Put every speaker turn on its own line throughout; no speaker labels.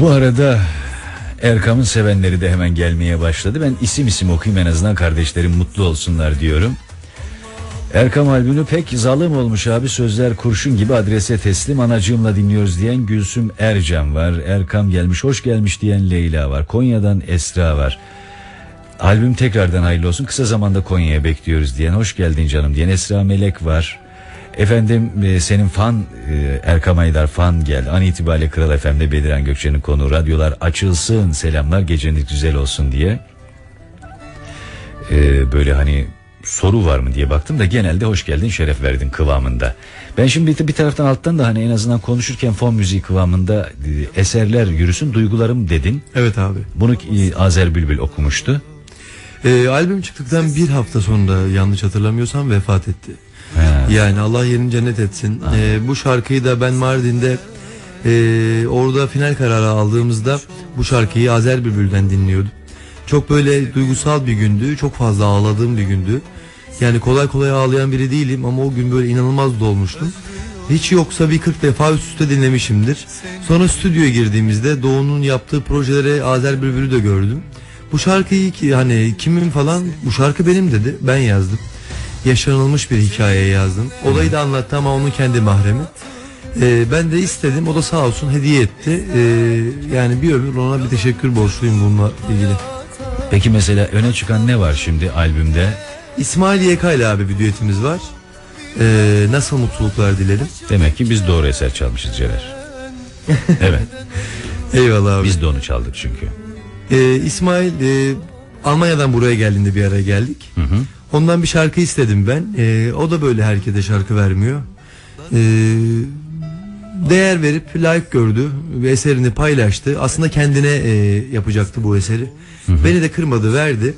Bu arada Erkam'ın sevenleri de hemen gelmeye başladı. Ben isim isim okuyayım en azından kardeşlerim mutlu olsunlar diyorum. Erkam albümü pek zalim olmuş abi sözler kurşun gibi adrese teslim anacığımla dinliyoruz diyen Gülsüm Ercan var. Erkam gelmiş hoş gelmiş diyen Leyla var. Konya'dan Esra var. Albüm tekrardan hayırlı olsun kısa zamanda Konya'ya bekliyoruz diyen hoş geldin canım diyen Esra Melek var. Efendim e, senin fan e, Erkam Aydar fan gel. An itibariyle Kral FM'de Bediren Gökçe'nin konu radyolar açılsın selamlar geceniz güzel olsun diye. E, böyle hani soru var mı diye baktım da genelde hoş geldin şeref verdin kıvamında. Ben şimdi bir, bir taraftan alttan da hani en azından konuşurken fon müziği kıvamında e, eserler yürüsün duygularım dedin.
Evet abi.
Bunu e, Azer Bülbül okumuştu.
Ee, albüm çıktıktan bir hafta sonra yanlış hatırlamıyorsam vefat etti. Yani Allah yerini cennet etsin. Ee, bu şarkıyı da ben Mardin'de e, orada final kararı aldığımızda bu şarkıyı Azer Bülbül'den dinliyordum. Çok böyle duygusal bir gündü. Çok fazla ağladığım bir gündü. Yani kolay kolay ağlayan biri değilim ama o gün böyle inanılmaz dolmuştum. Hiç yoksa bir 40 defa üst üste dinlemişimdir. Sonra stüdyoya girdiğimizde Doğu'nun yaptığı projelere Azer Bülbül'ü de gördüm. Bu şarkıyı ki hani kimin falan bu şarkı benim dedi. Ben yazdım. Yaşanılmış bir hikaye yazdım. Olayı da anlattı ama onun kendi mahremi. Ee, ben de istedim. O da sağ olsun hediye etti. Ee, yani bir ömür ona bir teşekkür borçluyum bununla ilgili.
Peki mesela öne çıkan ne var şimdi albümde?
İsmail YK ile abi bir düetimiz var. Ee, nasıl mutluluklar dilerim.
Demek ki biz doğru eser çalmışız Cener. evet
Eyvallah abi.
biz de onu çaldık çünkü.
Ee, İsmail e, Almanya'dan buraya geldiğinde bir araya geldik.
Hı hı.
Ondan bir şarkı istedim ben. Ee, o da böyle herkese şarkı vermiyor. Ee, değer verip layık gördü ve eserini paylaştı. Aslında kendine e, yapacaktı bu eseri. Beni de kırmadı verdi.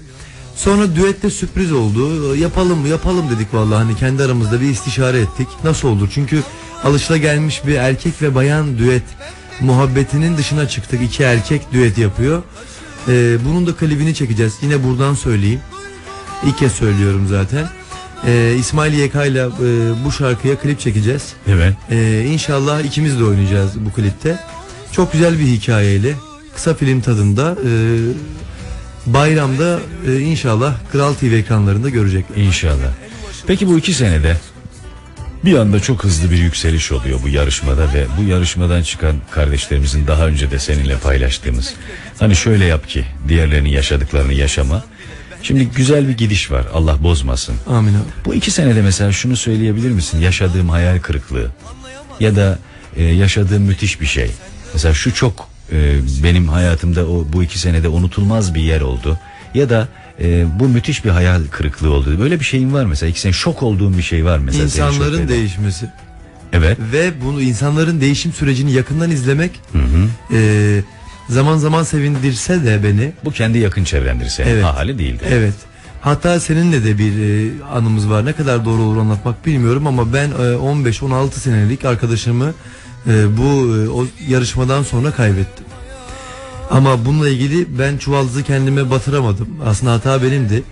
Sonra düette sürpriz oldu. Yapalım mı yapalım dedik vallahi hani kendi aramızda bir istişare ettik. Nasıl olur? Çünkü alışılagelmiş bir erkek ve bayan düet muhabbetinin dışına çıktık. İki erkek düet yapıyor. Ee, bunun da klibini çekeceğiz. Yine buradan söyleyeyim. İlk kez söylüyorum zaten. Ee, İsmail YK ile e, bu şarkıya klip çekeceğiz.
Evet.
Ee, inşallah ikimiz de oynayacağız bu klipte. Çok güzel bir hikayeyle kısa film tadında e, bayramda e, inşallah Kral TV ekranlarında görecekler.
İnşallah. Peki bu iki senede bir anda çok hızlı bir yükseliş oluyor bu yarışmada ve bu yarışmadan çıkan kardeşlerimizin daha önce de seninle paylaştığımız hani şöyle yap ki diğerlerinin yaşadıklarını yaşama. Şimdi güzel bir gidiş var Allah bozmasın.
Amin abi.
Bu iki senede mesela şunu söyleyebilir misin? Yaşadığım hayal kırıklığı ya da e, yaşadığım müthiş bir şey. Mesela şu çok e, benim hayatımda o bu iki senede unutulmaz bir yer oldu. Ya da e, bu müthiş bir hayal kırıklığı oldu. Böyle bir şeyin var mesela. İki sene şok olduğun bir şey var mesela.
İnsanların değişmesi
Evet.
ve bunu insanların değişim sürecini yakından izlemek
Hı hı.
e, zaman zaman sevindirse de beni
Bu kendi yakın çevrendir senin.
Evet.
Ahali değildir.
Evet. Hatta seninle de bir e, anımız var. Ne kadar doğru olur anlatmak bilmiyorum ama ben e, 15-16 senelik arkadaşımı e, bu e, o yarışmadan sonra kaybettim. Ama bununla ilgili ben çuvaldızı kendime batıramadım. Aslında hata benimdi.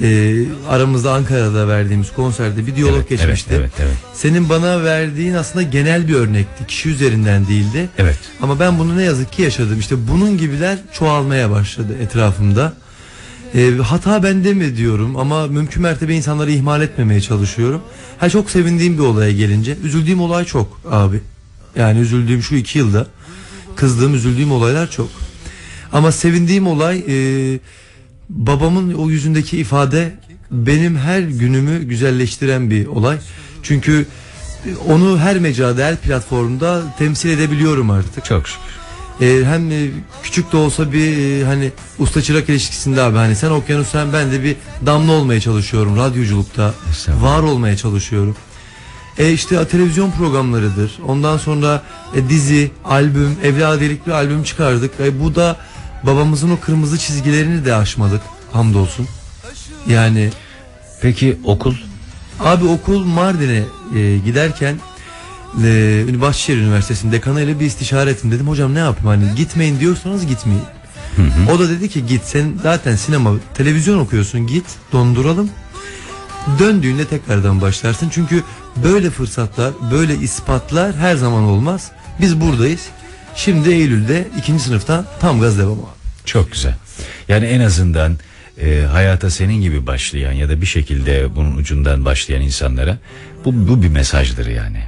E, aramızda Ankara'da verdiğimiz konserde bir diyalog
Evet,
geçmişti.
Evet, evet, evet.
Senin bana verdiğin aslında genel bir örnekti. Kişi üzerinden değildi.
Evet.
Ama ben bunu ne yazık ki yaşadım. İşte bunun gibiler çoğalmaya başladı etrafımda. Ee, hata bende mi diyorum ama mümkün mertebe insanları ihmal etmemeye çalışıyorum. Ha çok sevindiğim bir olaya gelince üzüldüğüm olay çok abi. Yani üzüldüğüm şu iki yılda kızdığım üzüldüğüm olaylar çok. Ama sevindiğim olay e, babamın o yüzündeki ifade benim her günümü güzelleştiren bir olay. Çünkü onu her mecrada her platformda temsil edebiliyorum artık.
Çok şükür.
Ee, hem e, küçük de olsa bir e, hani usta çırak ilişkisinde abi hani sen okyanus sen ben de bir damla olmaya çalışıyorum radyoculukta var olmaya çalışıyorum. E işte televizyon programlarıdır. Ondan sonra e, dizi, albüm, evladiyelik bir albüm çıkardık. E, bu da babamızın o kırmızı çizgilerini de aşmadık hamdolsun. Yani
Peki okul?
Abi okul Mardin'e e, giderken e, Bahçeşehir Üniversitesi'nin dekanıyla bir istişare ettim. Dedim hocam ne yapayım hani gitmeyin diyorsanız gitmeyin. O da dedi ki git sen zaten sinema televizyon okuyorsun git donduralım. Döndüğünde tekrardan başlarsın. Çünkü böyle fırsatlar böyle ispatlar her zaman olmaz. Biz buradayız. Şimdi Eylül'de ikinci sınıftan tam gaz devam abi.
Çok güzel. Yani en azından e, hayata senin gibi başlayan ya da bir şekilde bunun ucundan başlayan insanlara bu, bu bir mesajdır yani.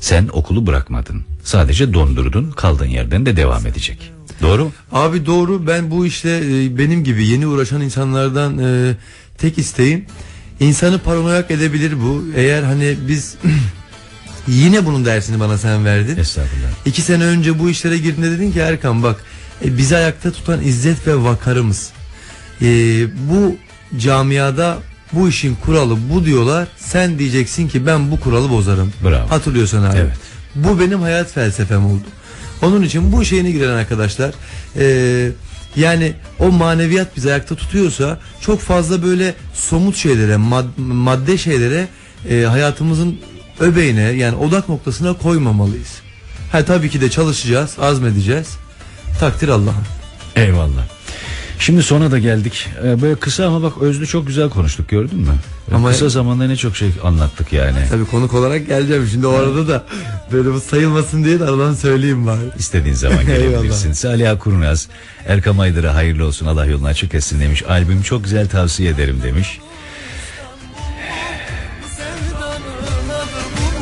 Sen okulu bırakmadın. Sadece dondurdun. Kaldığın yerden de devam edecek. Doğru mu?
Abi doğru ben bu işle e, benim gibi yeni uğraşan insanlardan e, tek isteğim insanı paranoyak edebilir bu. Eğer hani biz yine bunun dersini bana sen verdin.
Estağfurullah.
İki sene önce bu işlere girdiğinde dedin ki Erkan bak e, bizi ayakta tutan izzet ve vakarımız. E, bu camiada bu işin kuralı bu diyorlar. Sen diyeceksin ki ben bu kuralı bozarım.
Bravo.
Hatırlıyorsan abi.
Evet.
Bu benim hayat felsefem oldu. Onun için bu şeyine giren arkadaşlar e, yani o maneviyat bizi ayakta tutuyorsa çok fazla böyle somut şeylere mad- madde şeylere e, hayatımızın öbeğine yani odak noktasına koymamalıyız. Ha tabii ki de çalışacağız, azmedeceğiz. Takdir Allah'ın.
Eyvallah. Şimdi sona da geldik. Ee, böyle kısa ama bak özlü çok güzel konuştuk gördün mü?
Ama-
kısa zamanda ne çok şey anlattık yani.
Tabii konuk olarak geleceğim şimdi o arada da böyle bu sayılmasın diye de aradan söyleyeyim bari.
İstediğin zaman gelebilirsin. Salih Kurnaz, Erkam Aydır'a hayırlı olsun Allah yolunu açık etsin demiş. Albüm çok güzel tavsiye ederim demiş.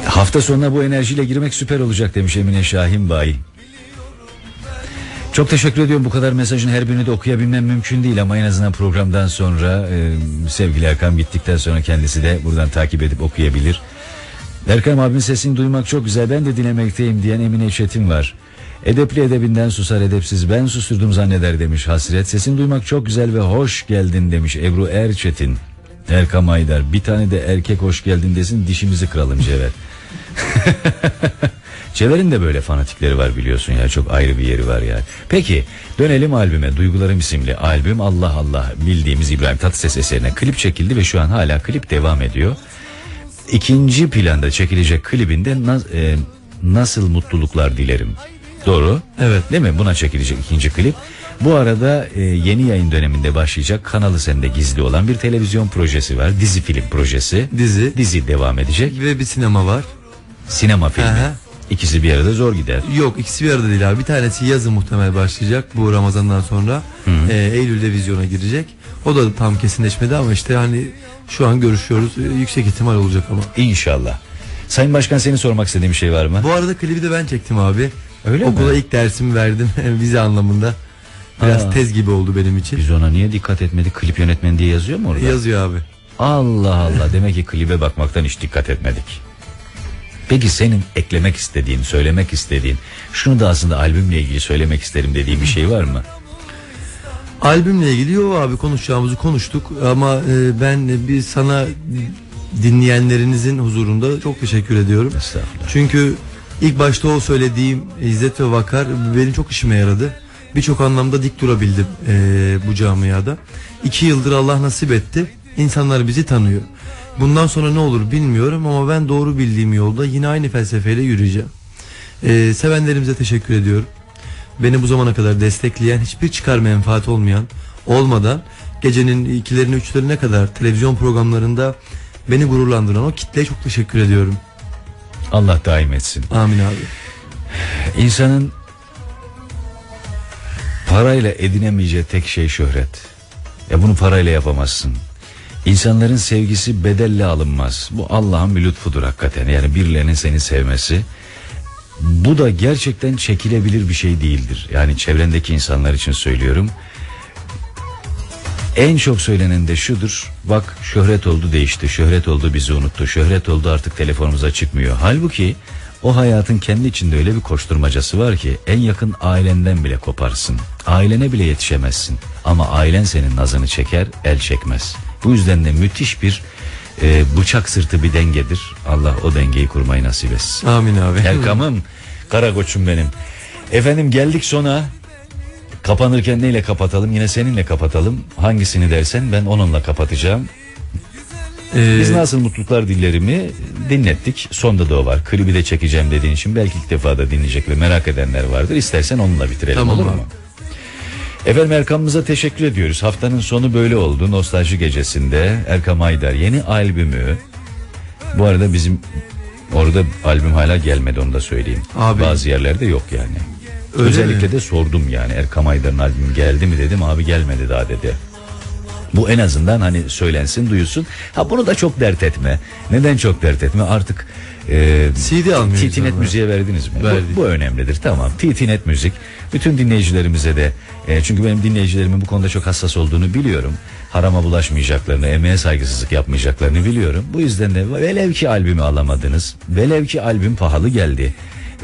Hafta sonuna bu enerjiyle girmek süper olacak demiş Emine Şahin Bay. Çok teşekkür ediyorum bu kadar mesajın her birini de okuyabilmem mümkün değil ama en azından programdan sonra e, sevgili Erkan bittikten sonra kendisi de buradan takip edip okuyabilir. Erkan abinin sesini duymak çok güzel ben de dinlemekteyim diyen Emine Çetin var. Edepli edebinden susar edepsiz ben susturdum zanneder demiş Hasret. Sesini duymak çok güzel ve hoş geldin demiş Ebru Erçetin. Erkam Aydar bir tane de erkek hoş geldin desin dişimizi kıralım Cevher. Cevher'in de böyle fanatikleri var biliyorsun ya çok ayrı bir yeri var yani. Peki dönelim albüme Duygularım isimli albüm Allah Allah bildiğimiz İbrahim Tatlıses eserine klip çekildi ve şu an hala klip devam ediyor. İkinci planda çekilecek klibinde nas- e, nasıl mutluluklar dilerim. Doğru.
Evet.
Değil mi? Buna çekilecek ikinci klip. Bu arada e, yeni yayın döneminde başlayacak kanalı sende gizli olan bir televizyon projesi var. Dizi film projesi.
Dizi
Dizi devam edecek.
ve bir sinema var.
Sinema filmi.
Aha.
İkisi bir arada zor gider.
Yok ikisi bir arada değil abi. Bir tanesi yazın muhtemel başlayacak bu Ramazan'dan sonra. Ee, Eylül'de vizyona girecek. O da tam kesinleşmedi ama işte hani şu an görüşüyoruz. Ee, Yüksek ihtimal olacak ama.
İnşallah. Sayın Başkan senin sormak istediğin bir şey var mı?
Bu arada klibi de ben çektim abi.
Öyle
Okula
mi?
ilk dersimi verdim vize anlamında. Biraz
Aa.
tez gibi oldu benim için.
Biz ona niye dikkat etmedik? Klip yönetmeni diye yazıyor mu orada?
Yazıyor abi.
Allah Allah demek ki klibe bakmaktan hiç dikkat etmedik. Peki senin eklemek istediğin, söylemek istediğin, şunu da aslında albümle ilgili söylemek isterim dediğin bir şey var mı?
Albümle ilgili yok abi konuşacağımızı konuştuk ama e, ben bir sana dinleyenlerinizin huzurunda çok teşekkür ediyorum.
Estağfurullah.
Çünkü ilk başta o söylediğim İzzet ve Vakar benim çok işime yaradı. Birçok anlamda dik durabildim eee, bu camiada. İki yıldır Allah nasip etti. İnsanlar bizi tanıyor. Bundan sonra ne olur bilmiyorum ama ben doğru bildiğim yolda yine aynı felsefeyle yürüyeceğim. Eee, sevenlerimize teşekkür ediyorum. Beni bu zamana kadar destekleyen, hiçbir çıkar menfaat olmayan, olmadan gecenin ikilerine üçlerine kadar televizyon programlarında beni gururlandıran o kitleye çok teşekkür ediyorum.
Allah daim etsin.
Amin abi.
İnsanın parayla edinemeyeceği tek şey şöhret. Ya bunu parayla yapamazsın. İnsanların sevgisi bedelle alınmaz. Bu Allah'ın bir lütfudur hakikaten. Yani birilerinin seni sevmesi. Bu da gerçekten çekilebilir bir şey değildir. Yani çevrendeki insanlar için söylüyorum. En çok söylenen de şudur. Bak şöhret oldu değişti. Şöhret oldu bizi unuttu. Şöhret oldu artık telefonumuza çıkmıyor. Halbuki o hayatın kendi içinde öyle bir koşturmacası var ki en yakın ailenden bile koparsın. Ailene bile yetişemezsin. Ama ailen senin nazını çeker, el çekmez. Bu yüzden de müthiş bir e, bıçak sırtı bir dengedir. Allah o dengeyi kurmayı nasip etsin.
Amin abi.
Erkam'ım, kara koçum benim. Efendim geldik sona. Kapanırken neyle kapatalım? Yine seninle kapatalım. Hangisini dersen ben onunla kapatacağım.
Ee,
Biz nasıl mutluluklar dillerimi dinlettik. Sonda da o var. Klibi de çekeceğim dediğin için belki ilk defa da dinleyecek ve merak edenler vardır. İstersen onunla bitirelim
Tamam
olur
abi.
Efendim Erkam'ımıza teşekkür ediyoruz. Haftanın sonu böyle oldu. Nostalji gecesinde Erkam Aydar yeni albümü. Bu arada bizim orada albüm hala gelmedi onu da söyleyeyim.
Abi.
Bazı yerlerde yok yani.
Öyle
Özellikle
mi?
de sordum yani Erkam Aydar'ın albümü geldi mi dedim abi gelmedi daha dedi. Bu en azından hani söylensin duyulsun. Ha bunu da çok dert etme. Neden çok dert etme artık e,
CD almıyoruz ama.
müziğe verdiniz mi?
Verdik.
Bu, bu önemlidir tamam. TTNet müzik bütün dinleyicilerimize de e, çünkü benim dinleyicilerimin bu konuda çok hassas olduğunu biliyorum. Harama bulaşmayacaklarını, emeğe saygısızlık yapmayacaklarını biliyorum. Bu yüzden de velev ki albümü alamadınız. Velev ki albüm pahalı geldi.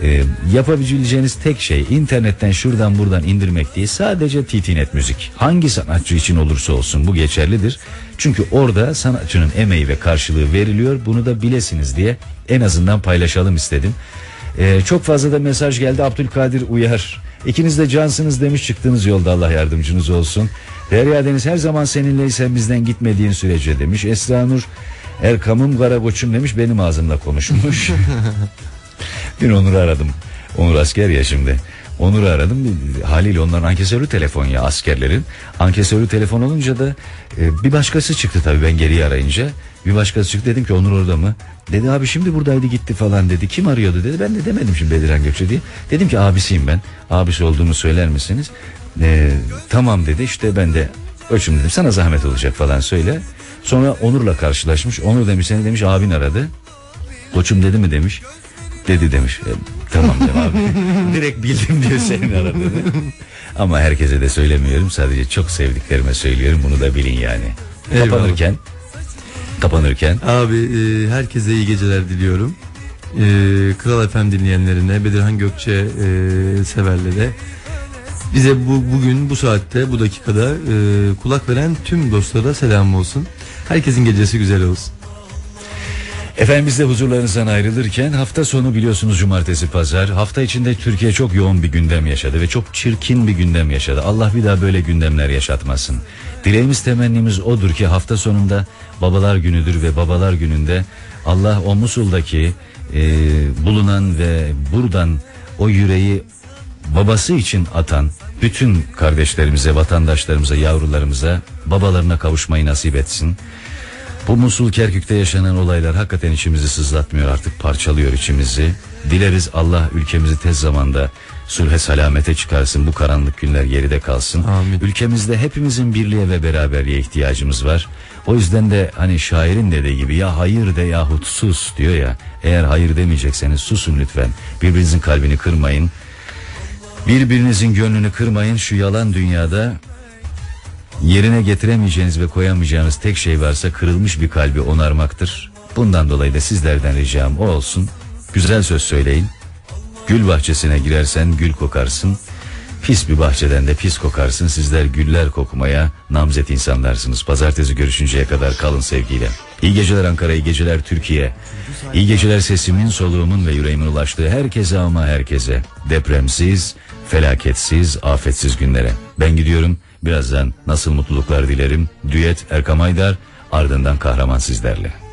E, yapabileceğiniz tek şey internetten şuradan buradan indirmek değil sadece TTNet müzik. Hangi sanatçı için olursa olsun bu geçerlidir. Çünkü orada sanatçının emeği ve karşılığı veriliyor. Bunu da bilesiniz diye en azından paylaşalım istedim. Ee, çok fazla da mesaj geldi Abdülkadir Uyar. İkiniz de cansınız demiş çıktığınız yolda Allah yardımcınız olsun. Derya Deniz her zaman seninleysen bizden gitmediğin sürece demiş. Esra Nur Erkam'ım Karakoç'um demiş benim ağzımla konuşmuş. Dün Onur'u aradım. Onur asker ya şimdi. Onur'u aradım. Haliyle onların ankesörlü telefon ya askerlerin. Ankesörlü telefon olunca da e, bir başkası çıktı tabii ben geriye arayınca. Bir başkası çıktı dedim ki Onur orada mı? Dedi abi şimdi buradaydı gitti falan dedi. Kim arıyordu dedi. Ben de demedim şimdi Bedirhan Gökçe diye. Dedim ki abisiyim ben. Abisi olduğumu söyler misiniz? E, tamam dedi işte ben de Ölçüm dedim sana zahmet olacak falan söyle. Sonra Onur'la karşılaşmış. Onur demiş seni demiş abin aradı. Koçum dedi mi demiş. Dedi demiş. Tamam dedim abi. Direkt bildim diyor senin aradığını. Ama herkese de söylemiyorum. Sadece çok sevdiklerime söylüyorum. Bunu da bilin yani.
Eyvallah.
Kapanırken kapanırken
Abi e, herkese iyi geceler diliyorum. E, Kral FM dinleyenlerine, Bedirhan Gökçe e, severlere. Bize bu bugün bu saatte bu dakikada e, kulak veren tüm dostlara selam olsun. Herkesin gecesi güzel olsun.
Efendim biz de huzurlarınızdan ayrılırken hafta sonu biliyorsunuz cumartesi pazar hafta içinde Türkiye çok yoğun bir gündem yaşadı ve çok çirkin bir gündem yaşadı. Allah bir daha böyle gündemler yaşatmasın. Dileğimiz temennimiz odur ki hafta sonunda babalar günüdür ve babalar gününde Allah o Musul'daki e, bulunan ve buradan o yüreği babası için atan bütün kardeşlerimize, vatandaşlarımıza, yavrularımıza babalarına kavuşmayı nasip etsin. Bu Musul Kerkük'te yaşanan olaylar hakikaten içimizi sızlatmıyor artık parçalıyor içimizi. Dileriz Allah ülkemizi tez zamanda sulhe salamete çıkarsın bu karanlık günler geride kalsın.
Amin.
Ülkemizde hepimizin birliğe ve beraberliğe ihtiyacımız var. O yüzden de hani şairin dediği gibi ya hayır de yahut sus diyor ya. Eğer hayır demeyecekseniz susun lütfen. Birbirinizin kalbini kırmayın. Birbirinizin gönlünü kırmayın şu yalan dünyada Yerine getiremeyeceğiniz ve koyamayacağınız tek şey varsa kırılmış bir kalbi onarmaktır. Bundan dolayı da sizlerden ricam o olsun. Güzel söz söyleyin. Gül bahçesine girersen gül kokarsın. Pis bir bahçeden de pis kokarsın. Sizler güller kokmaya namzet insanlarsınız. Pazartesi görüşünceye kadar kalın sevgiyle. İyi geceler Ankara, iyi geceler Türkiye. İyi geceler sesimin, soluğumun ve yüreğimin ulaştığı herkese ama herkese. Depremsiz, felaketsiz, afetsiz günlere. Ben gidiyorum. Birazdan nasıl mutluluklar dilerim. Düet Erkam Aydar, ardından kahraman sizlerle.